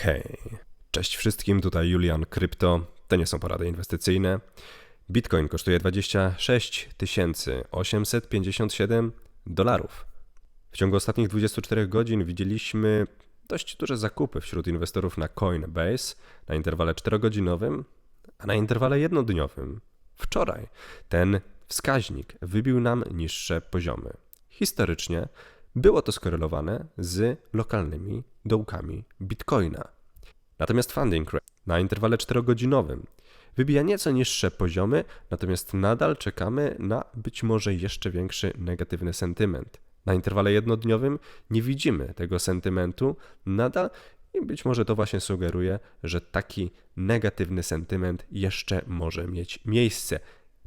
Okej. Cześć wszystkim, tutaj Julian Krypto. To nie są porady inwestycyjne. Bitcoin kosztuje 26 857 dolarów. W ciągu ostatnich 24 godzin widzieliśmy dość duże zakupy wśród inwestorów na Coinbase na interwale 4-godzinowym, a na interwale jednodniowym. Wczoraj ten wskaźnik wybił nam niższe poziomy. Historycznie było to skorelowane z lokalnymi dołkami Bitcoina. Natomiast funding rate na interwale 4-godzinowym wybija nieco niższe poziomy, natomiast nadal czekamy na być może jeszcze większy negatywny sentyment. Na interwale jednodniowym nie widzimy tego sentymentu nadal i być może to właśnie sugeruje, że taki negatywny sentyment jeszcze może mieć miejsce.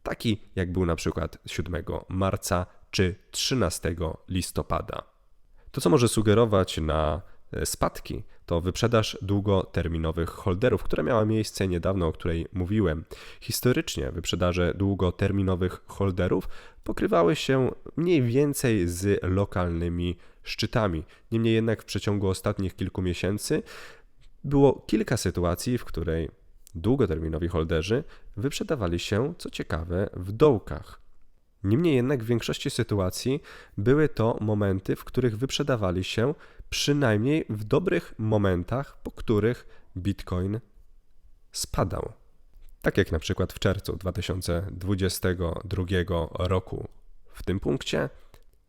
Taki jak był na przykład 7 marca czy 13 listopada. To, co może sugerować na spadki, to wyprzedaż długoterminowych holderów, która miała miejsce niedawno, o której mówiłem. Historycznie wyprzedaże długoterminowych holderów pokrywały się mniej więcej z lokalnymi szczytami. Niemniej jednak w przeciągu ostatnich kilku miesięcy było kilka sytuacji, w której długoterminowi holderzy wyprzedawali się, co ciekawe, w dołkach. Niemniej jednak w większości sytuacji były to momenty, w których wyprzedawali się przynajmniej w dobrych momentach, po których Bitcoin spadał. Tak jak na przykład w czerwcu 2022 roku. W tym punkcie,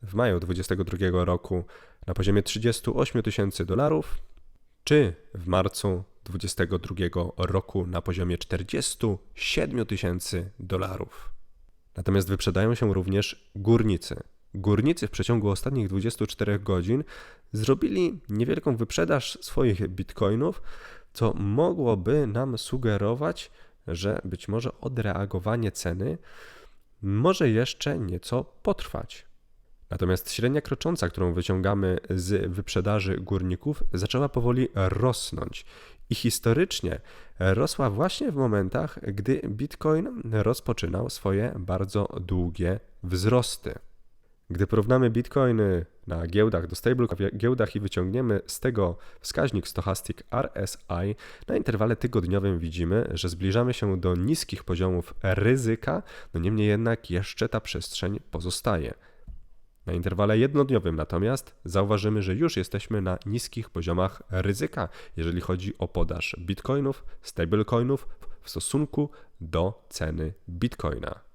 w maju 2022 roku na poziomie 38 tysięcy dolarów, czy w marcu 2022 roku na poziomie 47 tysięcy dolarów. Natomiast wyprzedają się również górnicy. Górnicy w przeciągu ostatnich 24 godzin zrobili niewielką wyprzedaż swoich bitcoinów, co mogłoby nam sugerować, że być może odreagowanie ceny może jeszcze nieco potrwać. Natomiast średnia krocząca, którą wyciągamy z wyprzedaży górników, zaczęła powoli rosnąć. I historycznie rosła właśnie w momentach, gdy Bitcoin rozpoczynał swoje bardzo długie wzrosty. Gdy porównamy Bitcoin na giełdach do stable giełdach i wyciągniemy z tego wskaźnik Stochastic RSI, na interwale tygodniowym widzimy, że zbliżamy się do niskich poziomów ryzyka, no niemniej jednak jeszcze ta przestrzeń pozostaje. Na interwale jednodniowym natomiast zauważymy, że już jesteśmy na niskich poziomach ryzyka, jeżeli chodzi o podaż bitcoinów, stablecoinów w stosunku do ceny bitcoina.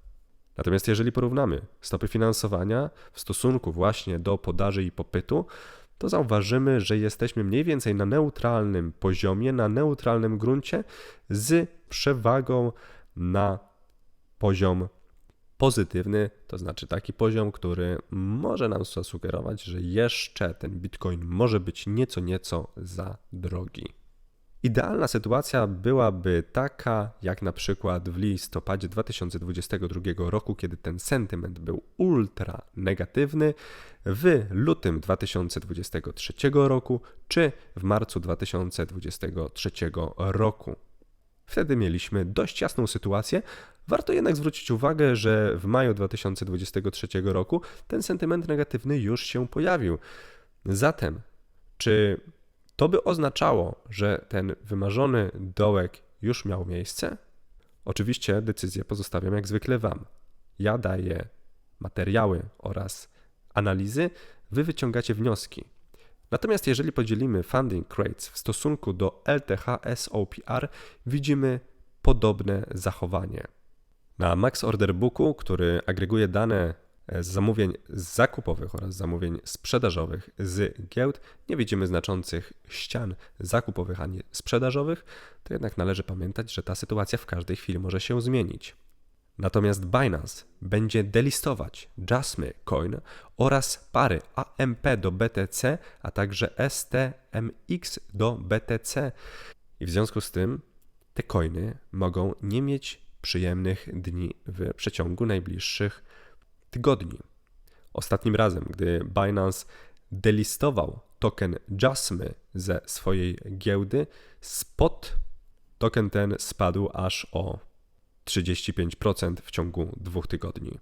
Natomiast jeżeli porównamy stopy finansowania w stosunku właśnie do podaży i popytu, to zauważymy, że jesteśmy mniej więcej na neutralnym poziomie, na neutralnym gruncie z przewagą na poziom pozytywny, to znaczy taki poziom, który może nam zasugerować, że jeszcze ten bitcoin może być nieco, nieco za drogi. Idealna sytuacja byłaby taka, jak na przykład w listopadzie 2022 roku, kiedy ten sentyment był ultra negatywny, w lutym 2023 roku czy w marcu 2023 roku. Wtedy mieliśmy dość jasną sytuację. Warto jednak zwrócić uwagę, że w maju 2023 roku ten sentyment negatywny już się pojawił. Zatem, czy to by oznaczało, że ten wymarzony dołek już miał miejsce? Oczywiście decyzję pozostawiam jak zwykle Wam. Ja daję materiały oraz analizy, Wy wyciągacie wnioski. Natomiast jeżeli podzielimy funding rates w stosunku do LTH SOPR, widzimy podobne zachowanie. Na Max Order Booku, który agreguje dane z zamówień zakupowych oraz zamówień sprzedażowych z giełd, nie widzimy znaczących ścian zakupowych ani sprzedażowych, to jednak należy pamiętać, że ta sytuacja w każdej chwili może się zmienić. Natomiast Binance będzie delistować Jasmy Coin oraz pary AMP do BTC, a także STMX do BTC. I w związku z tym te coiny mogą nie mieć przyjemnych dni w przeciągu najbliższych tygodni. Ostatnim razem, gdy Binance delistował token Jasmy ze swojej giełdy, spot token ten spadł aż o 35% w ciągu dwóch tygodni.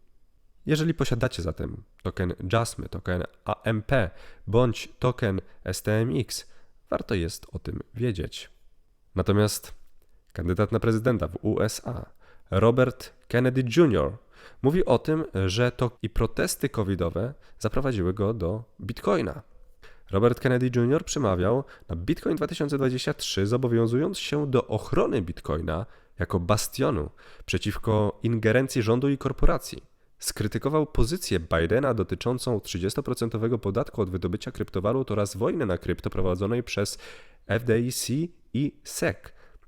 Jeżeli posiadacie zatem token Jasmy, token AMP bądź token STMX, warto jest o tym wiedzieć. Natomiast kandydat na prezydenta w USA, Robert Kennedy Jr., mówi o tym, że to i protesty covidowe zaprowadziły go do bitcoina. Robert Kennedy Jr. przemawiał na Bitcoin 2023, zobowiązując się do ochrony bitcoina jako bastionu przeciwko ingerencji rządu i korporacji. Skrytykował pozycję Bidena dotyczącą 30% podatku od wydobycia kryptowalut oraz wojny na krypto prowadzonej przez FDIC i SEC.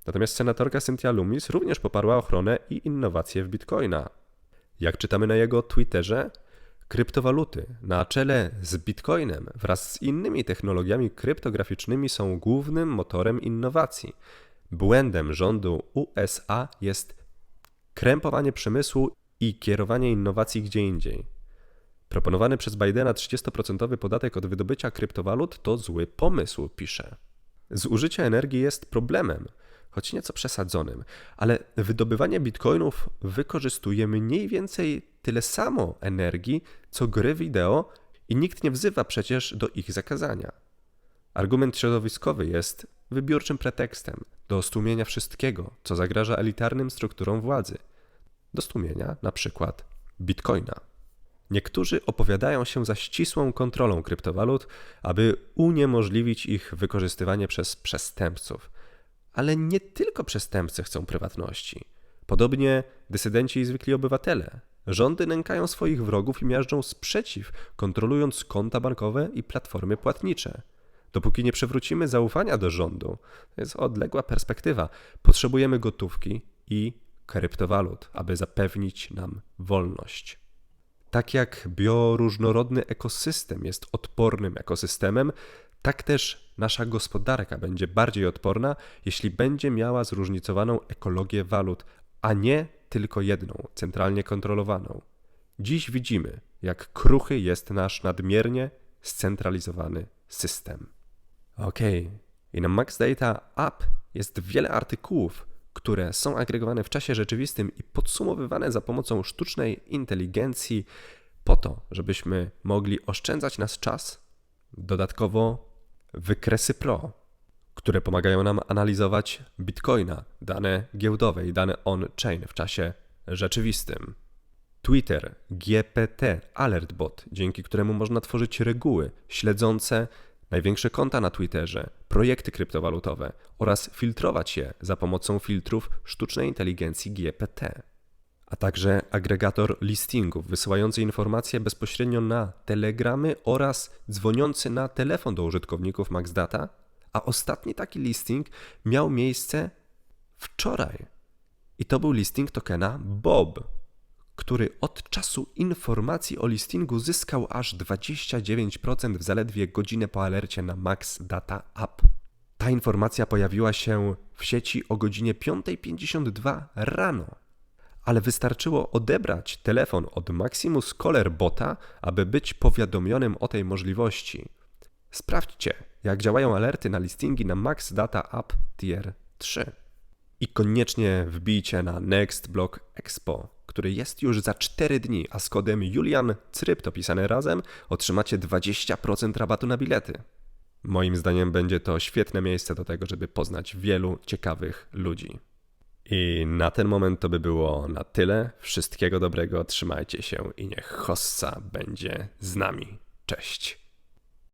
Natomiast senatorka Cynthia Lummis również poparła ochronę i innowacje w bitcoina. Jak czytamy na jego Twitterze, kryptowaluty na czele z bitcoinem wraz z innymi technologiami kryptograficznymi są głównym motorem innowacji. Błędem rządu USA jest krępowanie przemysłu i kierowanie innowacji gdzie indziej. Proponowany przez Bidena 30% podatek od wydobycia kryptowalut to zły pomysł, pisze. Zużycie energii jest problemem, choć nieco przesadzonym, ale wydobywanie bitcoinów wykorzystuje mniej więcej tyle samo energii, co gry wideo i nikt nie wzywa przecież do ich zakazania. Argument środowiskowy jest wybiórczym pretekstem do stłumienia wszystkiego, co zagraża elitarnym strukturom władzy. Do stłumienia na przykład bitcoina. Niektórzy opowiadają się za ścisłą kontrolą kryptowalut, aby uniemożliwić ich wykorzystywanie przez przestępców. Ale nie tylko przestępcy chcą prywatności. Podobnie dysydenci i zwykli obywatele. Rządy nękają swoich wrogów i miażdżą sprzeciw, kontrolując konta bankowe i platformy płatnicze. Dopóki nie przywrócimy zaufania do rządu, to jest odległa perspektywa, potrzebujemy gotówki i kryptowalut, aby zapewnić nam wolność. Tak jak bioróżnorodny ekosystem jest odpornym ekosystemem, tak też nasza gospodarka będzie bardziej odporna, jeśli będzie miała zróżnicowaną ekologię walut, a nie tylko jedną, centralnie kontrolowaną. Dziś widzimy, jak kruchy jest nasz nadmiernie scentralizowany system. Ok, i na Max Data App jest wiele artykułów, które są agregowane w czasie rzeczywistym i podsumowywane za pomocą sztucznej inteligencji, po to, żebyśmy mogli oszczędzać nas czas. Dodatkowo wykresy Pro, które pomagają nam analizować bitcoina, dane giełdowe i dane on-chain w czasie rzeczywistym. Twitter, GPT, AlertBot, dzięki któremu można tworzyć reguły śledzące największe konta na Twitterze, projekty kryptowalutowe oraz filtrować je za pomocą filtrów sztucznej inteligencji GPT. A także agregator listingów wysyłający informacje bezpośrednio na telegramy oraz dzwoniący na telefon do użytkowników MaxData, a ostatni taki listing miał miejsce wczoraj. I to był listing tokena Bob, który od czasu informacji o listingu zyskał aż 29% w zaledwie godzinę po alercie na Max Data App. Ta informacja pojawiła się w sieci o godzinie 5.52 rano, ale wystarczyło odebrać telefon od Maximus Caller Bota, aby być powiadomionym o tej możliwości. Sprawdźcie, jak działają alerty na listingi na Max Data App Tier 3. I koniecznie wbijcie na Next Block Expo który jest już za 4 dni, a z kodem Julian Crypto pisane razem otrzymacie 20% rabatu na bilety. Moim zdaniem będzie to świetne miejsce do tego, żeby poznać wielu ciekawych ludzi. I na ten moment to by było na tyle. Wszystkiego dobrego, trzymajcie się i niech hossa będzie z nami. Cześć.